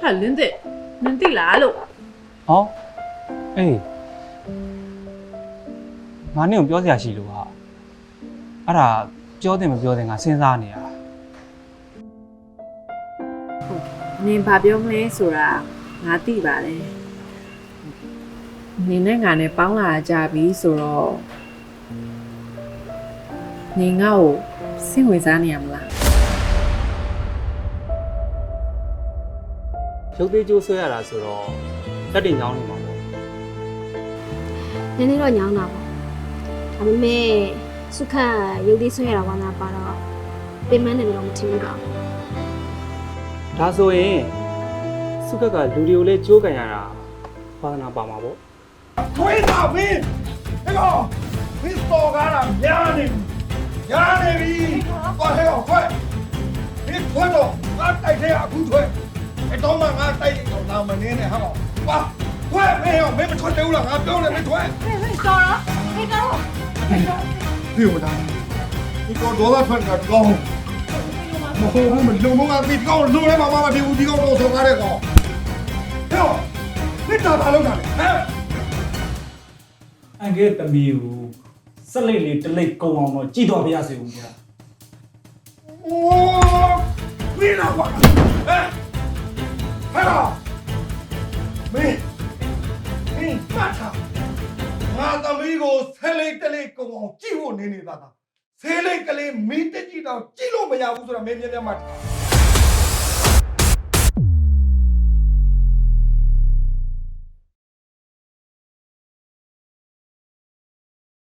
ဟာလင်းတဲ့နင်သိလားလို့ဟောအေးငါနဲ့ကိုပြောစရာရှိလို့ဟာအဲ့ဒါပြောတယ်မပြောတယ်ငါစဉ်းစားနေရတာနင်ဘာပြောမလဲဆိုတာငါသိပါတယ်နင်နဲ့ငါနဲ့ပေါင်းလာကြပြီဆိုတော့နင်ငါ့ကိုစိတ်ဝင်စားနေရမလား ရုပ်သေးကြိုးဆွဲရတာဆိုတော့တက်တင်ညောင်းနေမှာပေါ့နည်းနည်းတော့ညောင်းတာပေါ့ဒါပေမဲ့စုခန့်ရုပ်သေးဆွဲရတာဝါနာပါတော့ပင်မနေလို့မထင်ဘူးတော့ဒါဆိုရင်စုခက်ကလူတွေကိုလည်းကြိုးကန်ရတာဝါနာပါမှာပေါ့ထွေးတာမင်းဟဲ့ကောမင်းတော်ကားတာများနေညာနေပြီဘာလဲဟဲ့မင်းထွက်တော့ငါတိုက်ထဲအခုထွက် ไอ้ต้องมาง่าไต่ของเรามาเนี่ยเนี่ยฮะบอกว่าแควไม่เอาไม่มาช่วยเร็วหรอกครับเร็วเลยไม่ช่วยဟေးဟေးတော်လားဟေးတော်ဟေးတော်พี่หัวดานี่ก็โดนแล้วเพื่อนกับกองโอ้โหมันลงมึงอ่ะติดกองลงแล้วมามามาพี่กูที่กองโดนส่งกันเลยกองเฮ้ยนี่ตาตาลงกันเฮ้ยအန်ကဲသမီးကိုစက်လိတ်လေးတစ်လိတ်ကုံအောင်တော့ကြည်တော်ပြရစေဦးခင်ဗျာ โอ้พี่น่ะว่ะ ဟဲ့လားမင်းမင်းပတ်တာငါသမီးကိုဆဲလေးတလေးကုံအောင်ကြည့်ဖို့နေနေတာသာဆဲလေးကလေးမင်းတက်ကြည့်တော့ကြည့်လို့မရဘူးဆိုတာမင်းမြင်မြတ်မှတ်